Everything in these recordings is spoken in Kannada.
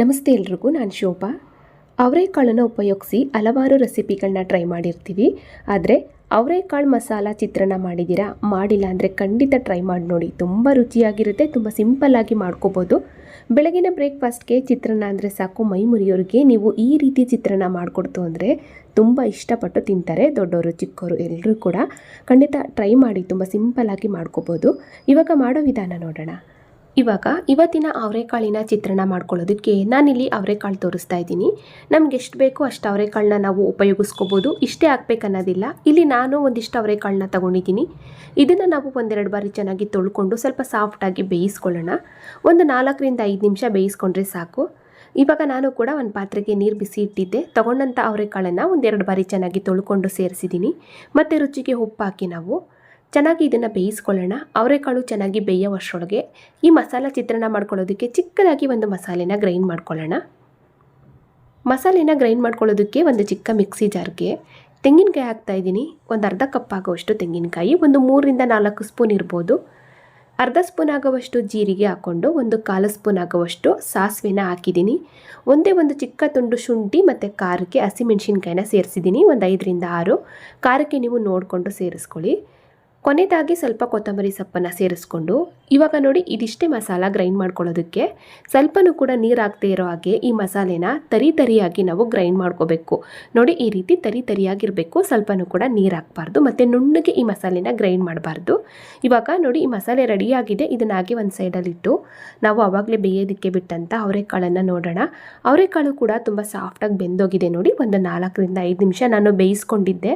ನಮಸ್ತೆ ಎಲ್ರಿಗೂ, ನಾನು ಶೋಭಾ. ಅವರೆಕಾಳನ್ನು ಉಪಯೋಗಿಸಿ ಹಲವಾರು ರೆಸಿಪಿಗಳನ್ನ ಟ್ರೈ ಮಾಡಿರ್ತೀವಿ. ಆದರೆ ಅವರೆಕಾಳು ಮಸಾಲ ಚಿತ್ರಾನ್ನ ಮಾಡಿದ್ದೀರಾ ಮಾಡಿಲ್ಲ ಅಂದರೆ ಖಂಡಿತ ಟ್ರೈ ಮಾಡಿ ನೋಡಿ. ತುಂಬ ರುಚಿಯಾಗಿರುತ್ತೆ, ತುಂಬ ಸಿಂಪಲ್ಲಾಗಿ ಮಾಡ್ಕೋಬೋದು. ಬೆಳಗಿನ ಬ್ರೇಕ್ಫಾಸ್ಟ್ಗೆ ಚಿತ್ರಾನ್ನ ಅಂದರೆ ಸಾಕು. ಮೈ ಮುರಿಯೋರಿಗೆ ನೀವು ಈ ರೀತಿ ಚಿತ್ರಾನ್ನ ಮಾಡಿಕೊಡ್ತು ಅಂದರೆ ತುಂಬ ಇಷ್ಟಪಟ್ಟು ತಿಂತಾರೆ. ದೊಡ್ಡವರು ಚಿಕ್ಕವರು ಎಲ್ಲರೂ ಕೂಡ ಖಂಡಿತ ಟ್ರೈ ಮಾಡಿ, ತುಂಬ ಸಿಂಪಲ್ಲಾಗಿ ಮಾಡ್ಕೋಬೋದು. ಇವಾಗ ಮಾಡೋ ವಿಧಾನ ನೋಡೋಣ. ಇವಾಗ ಇವತ್ತಿನ ಅವರೆಕಾಳಿನ ಚಿತ್ರಣ ಮಾಡ್ಕೊಳ್ಳೋದಕ್ಕೆ ನಾನಿಲ್ಲಿ ಅವರೆಕಾಳು ತೋರಿಸ್ತಾ ಇದ್ದೀನಿ. ನಮ್ಗೆ ಎಷ್ಟು ಬೇಕೋ ಅಷ್ಟು ಅವರೆಕಾಳನ್ನ ನಾವು ಉಪಯೋಗಿಸ್ಕೋಬೋದು. ಇಷ್ಟೇ ಹಾಕ್ಬೇಕನ್ನೋದಿಲ್ಲ ಇಲ್ಲಿ ನಾನು ಒಂದಿಷ್ಟು ಅವರೆಕಾಳನ್ನ ತಗೊಂಡಿದ್ದೀನಿ. ಇದನ್ನು ನಾವು ಒಂದೆರಡು ಬಾರಿ ಚೆನ್ನಾಗಿ ತೊಳ್ಕೊಂಡು ಸ್ವಲ್ಪ ಸಾಫ್ಟಾಗಿ ಬೇಯಿಸ್ಕೊಳ್ಳೋಣ. ಒಂದು ನಾಲ್ಕರಿಂದ ಐದು ನಿಮಿಷ ಬೇಯಿಸ್ಕೊಂಡ್ರೆ ಸಾಕು. ಇವಾಗ ನಾನು ಕೂಡ ಒಂದು ಪಾತ್ರೆಗೆ ನೀರು ಬಿಸಿ ಇಟ್ಟಿದ್ದೆ. ತಗೊಂಡಂಥ ಅವರೆಕಾಳನ್ನು ಒಂದೆರಡು ಬಾರಿ ಚೆನ್ನಾಗಿ ತೊಳ್ಕೊಂಡು ಸೇರಿಸಿದ್ದೀನಿ. ಮತ್ತು ರುಚಿಗೆ ಉಪ್ಪು ಹಾಕಿ ನಾವು. ಚೆನ್ನಾಗಿ ಇದನ್ನು ಬೇಯಿಸ್ಕೊಳ್ಳೋಣ. ಅವರೆಕಾಳು ಚೆನ್ನಾಗಿ ಬೇಯೋವಷ್ಟರೊಳಗೆ ಈ ಮಸಾಲ ಚಿತ್ರಾನ್ನ ಮಾಡ್ಕೊಳ್ಳೋದಕ್ಕೆ ಚಿಕ್ಕದಾಗಿ ಒಂದು ಮಸಾಲೆನ ಗ್ರೈಂಡ್ ಮಾಡ್ಕೊಳ್ಳೋಣ. ಮಸಾಲೆನ ಗ್ರೈಂಡ್ ಮಾಡ್ಕೊಳ್ಳೋದಕ್ಕೆ ಒಂದು ಚಿಕ್ಕ ಮಿಕ್ಸಿ ಜಾರ್ಗೆ ತೆಂಗಿನಕಾಯಿ ಹಾಕ್ತಾ ಇದ್ದೀನಿ. ಒಂದು ಅರ್ಧ ಕಪ್ ಆಗುವಷ್ಟು ತೆಂಗಿನಕಾಯಿ, ಒಂದು ಮೂರರಿಂದ ನಾಲ್ಕು ಸ್ಪೂನ್ ಇರ್ಬೋದು. ಅರ್ಧ ಸ್ಪೂನ್ ಆಗುವಷ್ಟು ಜೀರಿಗೆ ಹಾಕ್ಕೊಂಡು ಒಂದು ಕಾಲು ಸ್ಪೂನ್ ಆಗುವಷ್ಟು ಸಾಸಿವೆನ ಹಾಕಿದ್ದೀನಿ. ಒಂದೇ ಒಂದು ಚಿಕ್ಕ ತುಂಡು ಶುಂಠಿ ಮತ್ತು ಖಾರಕ್ಕೆ ಹಸಿಮೆಣ್ಸಿನ್ಕಾಯಿನ ಸೇರಿಸಿದ್ದೀನಿ. ಒಂದು ಐದರಿಂದ ಆರು. ಖಾರಕ್ಕೆ ನೀವು ನೋಡಿಕೊಂಡು ಸೇರಿಸ್ಕೊಳ್ಳಿ. ಕೊನೆಯದಾಗಿ ಸ್ವಲ್ಪ ಕೊತ್ತಂಬರಿ ಸೊಪ್ಪನ್ನು ಸೇರಿಸ್ಕೊಂಡು, ಇವಾಗ ನೋಡಿ ಇದಿಷ್ಟೇ ಮಸಾಲ ಗ್ರೈಂಡ್ ಮಾಡ್ಕೊಳ್ಳೋದಕ್ಕೆ. ಸ್ವಲ್ಪನೂ ಕೂಡ ನೀರು ಇರೋ ಹಾಗೆ ಈ ಮಸಾಲೆನ ತರಿ ತರಿಯಾಗಿ ನಾವು ಗ್ರೈಂಡ್ ಮಾಡ್ಕೋಬೇಕು. ನೋಡಿ ಈ ರೀತಿ ತರಿ ತರಿಯಾಗಿರಬೇಕು, ಸ್ವಲ್ಪನೂ ಕೂಡ ನೀರು ಹಾಕ್ಬಾರ್ದು ಮತ್ತು ನುಣ್ಣಗೆ ಈ ಮಸಾಲೆನ ಗ್ರೈಂಡ್ ಮಾಡಬಾರ್ದು. ಇವಾಗ ನೋಡಿ ಈ ಮಸಾಲೆ ರೆಡಿಯಾಗಿದೆ ಇದನ್ನ ಹಾಗೆ ಒಂದು ಸೈಡಲ್ಲಿಟ್ಟು ನಾವು ಆವಾಗಲೇ ಬೇಯೋದಕ್ಕೆ ಬಿಟ್ಟಂಥ ಅವರೆಕಾಳನ್ನು ನೋಡೋಣ. ಅವರೆಕಾಳು ಕೂಡ ತುಂಬ ಸಾಫ್ಟಾಗಿ ಬೆಂದೋಗಿದೆ ನೋಡಿ, ಒಂದು ನಾಲ್ಕರಿಂದ ಐದು ನಿಮಿಷ ನಾನು ಬೇಯಿಸ್ಕೊಂಡಿದ್ದೆ.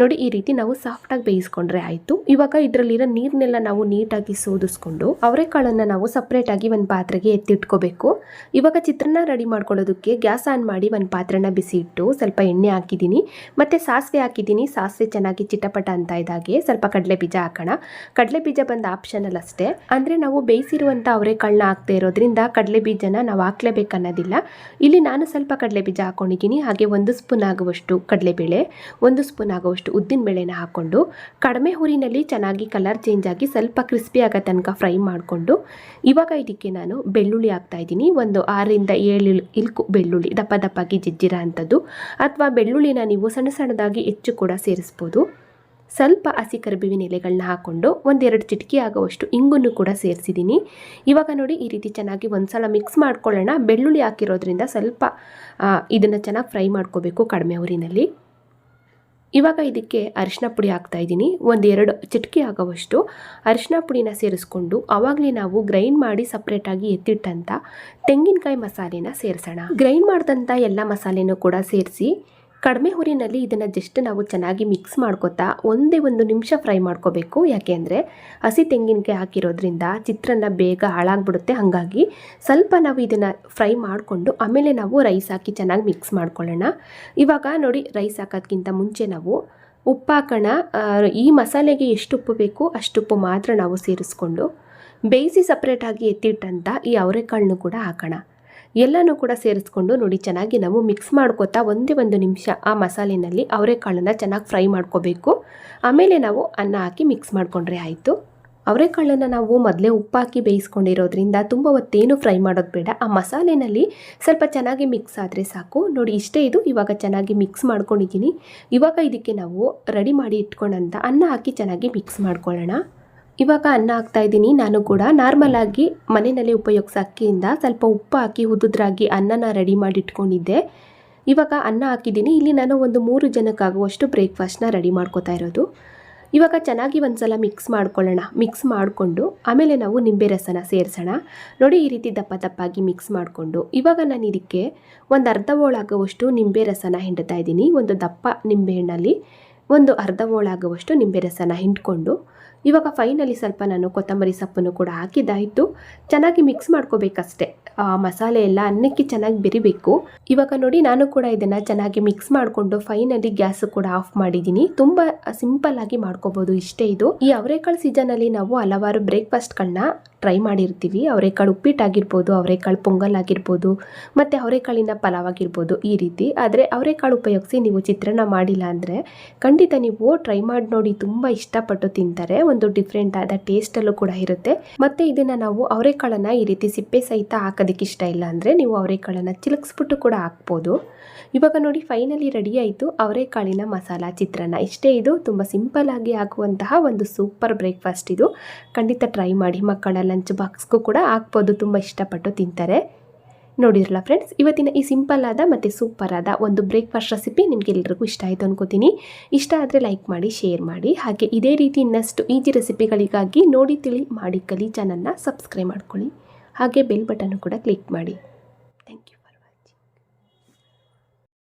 ನೋಡಿ ಈ ರೀತಿ ನಾವು ಸಾಫ್ಟಾಗಿ ಬೇಯಿಸ್ಕೊಂಡ್ರೆ ಆಯಿತು. ಇವಾಗ ಇದರಲ್ಲಿರೋ ನೀರನ್ನೆಲ್ಲ ನಾವು ನೀಟಾಗಿ ಸೋದಿಸ್ಕೊಂಡು ಅವರೆಕಾಳನ್ನು ನಾವು ಸಪ್ರೇಟಾಗಿ ಒಂದು ಪಾತ್ರೆಗೆ ಎತ್ತಿಟ್ಕೋಬೇಕು. ಇವಾಗ ಚಿತ್ರಾನ್ನ ರೆಡಿ ಮಾಡ್ಕೊಳ್ಳೋದಕ್ಕೆ ಗ್ಯಾಸ್ ಆನ್ ಮಾಡಿ ಒಂದು ಪಾತ್ರೆನ ಬಿಸಿ ಇಟ್ಟು ಸ್ವಲ್ಪ ಎಣ್ಣೆ ಹಾಕಿದ್ದೀನಿ. ಮತ್ತು ಸಾಸಿವೆ ಹಾಕಿದ್ದೀನಿ. ಸಾಸಿವೆ ಚೆನ್ನಾಗಿ ಚಿಟಪಟ ಅಂತ ಇದ್ದಾಗೆ ಸ್ವಲ್ಪ ಕಡಲೆ ಬೀಜ ಹಾಕೋಣ. ಕಡಲೆ ಬೀಜ ಬಂದು ಆಪ್ಷನಲ್ ಅಷ್ಟೇ. ಅಂದರೆ ನಾವು ಬೇಯಿಸಿರುವಂಥ ಅವರೆಕಾಳನ್ನ ಹಾಕ್ತಾ ಇರೋದ್ರಿಂದ ಕಡಲೆ ಬೀಜನ ನಾವು ಹಾಕ್ಲೇಬೇಕು ಅನ್ನೋದಿಲ್ಲ. ಇಲ್ಲಿ ನಾನು ಸ್ವಲ್ಪ ಕಡಲೆ ಬೀಜ ಹಾಕೊಂಡಿದ್ದೀನಿ. ಹಾಗೆ ಒಂದು ಸ್ಪೂನ್ ಆಗುವಷ್ಟು ಕಡಲೆಬೇಳೆ, ಒಂದು ಸ್ಪೂನ್ ಆಗುವಷ್ಟು ಉದ್ದಿನ ಬೇಳೆನ ಹಾಕ್ಕೊಂಡು ಕಡಿಮೆ ಹುರಿನಲ್ಲಿ ಚೆನ್ನಾಗಿ ಕಲರ್ ಚೇಂಜ್ ಆಗಿ ಸ್ವಲ್ಪ ಕ್ರಿಸ್ಪಿ ಆಗೋ ತನಕ ಫ್ರೈ ಮಾಡಿಕೊಂಡು ಇವಾಗ ಇದಕ್ಕೆ ನಾನು ಬೆಳ್ಳುಳ್ಳಿ ಹಾಕ್ತಾ ಇದ್ದೀನಿ. ಒಂದು ಆರರಿಂದ ಏಳು ಇಲ್- ಇಲ್ಕು ಬೆಳ್ಳುಳ್ಳಿ, ದಪ್ಪ ದಪ್ಪಾಗಿ ಜಜ್ಜಿರೋ ಅಂಥದ್ದು. ಅಥವಾ ಬೆಳ್ಳುಳ್ಳಿನ ನೀವು ಸಣ್ಣ ಸಣ್ಣದಾಗಿ ಹೆಚ್ಚು ಕೂಡ ಸೇರಿಸ್ಬೋದು. ಸ್ವಲ್ಪ ಹಸಿ ಕರಿಬೇವಿನ ಎಲೆಗಳನ್ನ ಹಾಕ್ಕೊಂಡು ಒಂದೆರಡು ಚಿಟಕಿ ಆಗುವಷ್ಟು ಇಂಗನ್ನು ಕೂಡ ಸೇರಿಸಿದ್ದೀನಿ. ಇವಾಗ ನೋಡಿ ಈ ರೀತಿ ಚೆನ್ನಾಗಿ ಒಂದ್ಸಲ ಮಿಕ್ಸ್ ಮಾಡ್ಕೊಳ್ಳೋಣ. ಬೆಳ್ಳುಳ್ಳಿ ಹಾಕಿರೋದ್ರಿಂದ ಸ್ವಲ್ಪ ಇದನ್ನು ಚೆನ್ನಾಗಿ ಫ್ರೈ ಮಾಡ್ಕೋಬೇಕು ಕಡಿಮೆ ಊರಿನಲ್ಲಿ. ಇವಾಗ ಇದಕ್ಕೆ ಅರಿಶಿನ ಪುಡಿ ಹಾಕ್ತಾ ಇದ್ದೀನಿ. ಒಂದೆರಡು ಚಿಟಕಿ ಆಗೋವಷ್ಟು ಅರಿಶಿನ ಪುಡಿನ ಸೇರಿಸ್ಕೊಂಡು ಆವಾಗಲೇ ನಾವು ಗ್ರೈಂಡ್ ಮಾಡಿ ಸಪ್ರೇಟಾಗಿ ಎತ್ತಿಟ್ಟಂಥ ತೆಂಗಿನಕಾಯಿ ಮಸಾಲೆನ ಸೇರಿಸೋಣ. ಗ್ರೈಂಡ್ ಮಾಡಿದಂಥ ಎಲ್ಲ ಮಸಾಲೆನೂ ಕೂಡ ಸೇರಿಸಿ ಕಡಿಮೆ ಹುರಿನಲ್ಲಿ ಇದನ್ನು ಜಸ್ಟ್ ನಾವು ಚೆನ್ನಾಗಿ ಮಿಕ್ಸ್ ಮಾಡ್ಕೋತಾ ಒಂದೇ ಒಂದು ನಿಮಿಷ ಫ್ರೈ ಮಾಡ್ಕೋಬೇಕು. ಯಾಕೆ ಅಂದರೆ ಹಸಿ ತೆಂಗಿನಕಾಯಿ ಹಾಕಿರೋದ್ರಿಂದ ಚಿತ್ರಾನ್ನ ಬೇಗ ಹಾಳಾಗ್ಬಿಡುತ್ತೆ. ಹಾಗಾಗಿ ಸ್ವಲ್ಪ ನಾವು ಇದನ್ನು ಫ್ರೈ ಮಾಡಿಕೊಂಡು ಆಮೇಲೆ ನಾವು ರೈಸ್ ಹಾಕಿ ಚೆನ್ನಾಗಿ ಮಿಕ್ಸ್ ಮಾಡ್ಕೊಳ್ಳೋಣ. ಇವಾಗ ನೋಡಿ ರೈಸ್ ಹಾಕೋದ್ಕಿಂತ ಮುಂಚೆ ನಾವು ಉಪ್ಪು ಹಾಕೋಣ. ಈ ಮಸಾಲೆಗೆ ಎಷ್ಟು ಉಪ್ಪು ಬೇಕು ಅಷ್ಟು ಉಪ್ಪು ಮಾತ್ರ ನಾವು ಸೇರಿಸ್ಕೊಂಡು ಬೇಯಿಸಿ ಸಪ್ರೇಟಾಗಿ ಎತ್ತಿಟ್ಟಂಥ ಈ ಅವರೆಕಾಳನ್ನು ಕೂಡ ಹಾಕೋಣ. ಎಲ್ಲನೂ ಕೂಡ ಸೇರಿಸ್ಕೊಂಡು ನೋಡಿ, ಚೆನ್ನಾಗಿ ನಾವು ಮಿಕ್ಸ್ ಮಾಡ್ಕೋತಾ ಒಂದೇ ಒಂದು ನಿಮಿಷ ಆ ಮಸಾಲೆನಲ್ಲಿ ಅವರೆಕಾಳನ್ನು ಚೆನ್ನಾಗಿ ಫ್ರೈ ಮಾಡ್ಕೋಬೇಕು. ಆಮೇಲೆ ನಾವು ಅನ್ನ ಹಾಕಿ ಮಿಕ್ಸ್ ಮಾಡಿಕೊಂಡ್ರೆ ಆಯಿತು. ಅವರೆಕಾಳನ್ನು ನಾವು ಮೊದಲೇ ಉಪ್ಪು ಹಾಕಿ ಬೇಯಿಸ್ಕೊಂಡಿರೋದ್ರಿಂದ ತುಂಬ ಹೊತ್ತೇನು ಫ್ರೈ ಮಾಡೋದು ಬೇಡ. ಆ ಮಸಾಲೆನಲ್ಲಿ ಸ್ವಲ್ಪ ಚೆನ್ನಾಗಿ ಮಿಕ್ಸ್ ಆದರೆ ಸಾಕು. ನೋಡಿ, ಇಷ್ಟೇ ಇದು. ಇವಾಗ ಚೆನ್ನಾಗಿ ಮಿಕ್ಸ್ ಮಾಡ್ಕೊಂಡಿದ್ದೀನಿ. ಇವಾಗ ಇದಕ್ಕೆ ನಾವು ರೆಡಿ ಮಾಡಿ ಇಟ್ಕೊಂಡಂಥ ಅನ್ನ ಹಾಕಿ ಚೆನ್ನಾಗಿ ಮಿಕ್ಸ್ ಮಾಡ್ಕೊಳ್ಳೋಣ. ಇವಾಗ ಅನ್ನ ಹಾಕ್ತಾ ಇದ್ದೀನಿ. ನಾನು ಕೂಡ ನಾರ್ಮಲ್ ಆಗಿ ಮನೆಯಲ್ಲಿ ಉಪಯೋಗಿಸೋ ಅಕ್ಕಿಯಿಂದ ಸ್ವಲ್ಪ ಉಪ್ಪು ಹಾಕಿ ಉದುದ್ರಾಗಿ ಅನ್ನನ ರೆಡಿ ಮಾಡಿ ಇಟ್ಕೊಂಡಿದ್ದೆ. ಇವಾಗ ಅನ್ನ ಹಾಕಿದ್ದೀನಿ. ಇಲ್ಲಿ ನಾನು ಒಂದು ಮೂರು ಜನಕ್ಕಾಗುವಷ್ಟು ಬ್ರೇಕ್ಫಾಸ್ಟ್ನ ರೆಡಿ ಮಾಡ್ಕೋತಾ ಇರೋದು. ಇವಾಗ ಚೆನ್ನಾಗಿ ಒಂದ್ಸಲ ಮಿಕ್ಸ್ ಮಾಡ್ಕೊಳ್ಳೋಣ. ಮಿಕ್ಸ್ ಮಾಡಿಕೊಂಡು ಆಮೇಲೆ ನಾವು ನಿಂಬೆ ರಸನ ಸೇರಿಸೋಣ. ನೋಡಿ ಈ ರೀತಿ ದಪ್ಪ ದಪ್ಪಾಗಿ ಮಿಕ್ಸ್ ಮಾಡಿಕೊಂಡು. ಇವಾಗ ನಾನು ಇದಕ್ಕೆ ಒಂದು ಅರ್ಧ ಓಳಾಗುವಷ್ಟು ನಿಂಬೆ ರಸನ ಹಿಂಡ್ತಾ ಇದ್ದೀನಿ. ಒಂದು ದಪ್ಪ ನಿಂಬೆಹಣ್ಣಲ್ಲಿ ಒಂದು ಅರ್ಧ ಓಳಾಗುವಷ್ಟು ನಿಂಬೆ ರಸನ ಹಿಂಡ್ಕೊಂಡು ಇವಾಗ ಫೈನಲಿ ಸ್ವಲ್ಪ ನಾನು ಕೊತ್ತಂಬರಿ ಸೊಪ್ಪನ್ನು ಕೂಡ ಹಾಕಿದ್ದಾಯಿತು. ಚೆನ್ನಾಗಿ ಮಿಕ್ಸ್ ಮಾಡ್ಕೋಬೇಕಷ್ಟೆ. ಮಸಾಲೆ ಎಲ್ಲ ಅನ್ನಕ್ಕೆ ಚೆನ್ನಾಗಿ ಬೆರಿಬೇಕು. ಇವಾಗ ನೋಡಿ ನಾನು ಕೂಡ ಇದನ್ನು ಚೆನ್ನಾಗಿ ಮಿಕ್ಸ್ ಮಾಡಿಕೊಂಡು ಫೈನಲಿ ಗ್ಯಾಸ್ ಕೂಡ ಆಫ್ ಮಾಡಿದ್ದೀನಿ. ತುಂಬ ಸಿಂಪಲ್ ಆಗಿ ಮಾಡ್ಕೋಬೋದು ಇಷ್ಟೇ ಇದು. ಈ ಅವರೆಕಾಳು ಸೀಸನಲ್ಲಿ ನಾವು ಹಲವಾರು ಬ್ರೇಕ್ಫಾಸ್ಟ್ಗಳನ್ನ ಟ್ರೈ ಮಾಡಿರ್ತೀವಿ. ಅವರೆಕಾಳು ಉಪ್ಪಿಟ್ಟಾಗಿರ್ಬೋದು ಅವರೆಕಾಳು ಪೊಂಗಲ್ ಆಗಿರ್ಬೋದು, ಮತ್ತು ಅವರೆಕಾಳಿನ ಪಲಾವ್ ಆಗಿರ್ಬೋದು ಈ ರೀತಿ. ಆದರೆ ಅವರೆಕಾಳು ಉಪಯೋಗಿಸಿ ನೀವು ಚಿತ್ರಾನ್ನ ಮಾಡಿಲ್ಲ ಅಂದರೆ ಖಂಡಿತ ನೀವು ಟ್ರೈ ಮಾಡಿ ನೋಡಿ ತುಂಬ ಇಷ್ಟಪಟ್ಟು ತಿಂತಾರೆ. ಒಂದು ಡಿಫ್ರೆಂಟ್ ಆದ ಟೇಸ್ಟಲ್ಲೂ ಕೂಡ ಇರುತ್ತೆ. ಮತ್ತೆ ಇದನ್ನು ನಾವು ಅವರೆಕಾಳನ್ನು ಈ ರೀತಿ ಸಿಪ್ಪೆ ಸಹಿತ ಹಾಕೋದಕ್ಕೆ ಇಷ್ಟ ಇಲ್ಲ ಅಂದರೆ ನೀವು ಅವರೆಕಾಳನ್ನು ಚಿಲುಕ್ಸ್ಬಿಟ್ಟು ಕೂಡ ಹಾಕ್ಬೋದು. ಇವಾಗ ನೋಡಿ ಫೈನಲಿ ರೆಡಿ ಆಯಿತು ಅವರೆಕಾಳಿನ ಮಸಾಲ ಚಿತ್ರಾನ್ನ. ಇಷ್ಟೇ ಇದು, ತುಂಬ ಸಿಂಪಲ್ ಆಗಿ ಒಂದು ಸೂಪರ್ ಬ್ರೇಕ್ಫಾಸ್ಟ್ ಇದು. ಖಂಡಿತ ಟ್ರೈ ಮಾಡಿ ಮಕ್ಕಳ ಲಂಚ್ ಬಾಕ್ಸ್ಗೂ ಕೂಡ ಹಾಕ್ಬೋದು, ತುಂಬ ಇಷ್ಟಪಟ್ಟು ತಿಂತಾರೆ. ನೋಡಿರಲ್ಲ ಫ್ರೆಂಡ್ಸ್ ಇವತ್ತಿನ ಈ ಸಿಂಪಲ್ ಆದ ಮತ್ತು ಸೂಪರ್ ಆದ ಒಂದು ಬ್ರೇಕ್ಫಾಸ್ಟ್ ರೆಸಿಪಿ ನಿಮಗೆ ಎಲ್ಲರಿಗೂ ಇಷ್ಟ ಆಯಿತು ಅನ್ಕೋತೀನಿ. ಇಷ್ಟ ಆದರೆ ಲೈಕ್ ಮಾಡಿ ಶೇರ್ ಮಾಡಿ. ಹಾಗೆ ಇದೇ ರೀತಿ ಇನ್ನಷ್ಟು ಈಜಿ ರೆಸಿಪಿಗಳಿಗಾಗಿ ನೋಡಿ, ತಿಳಿ, ಮಾಡಿ, ಕಲಿ ಚಾನಲ್ನ ಸಬ್ಸ್ಕ್ರೈಬ್ ಮಾಡ್ಕೊಳ್ಳಿ. ಹಾಗೆ ಬೆಲ್ ಬಟನ್ನು ಕೂಡ ಕ್ಲಿಕ್ ಮಾಡಿ.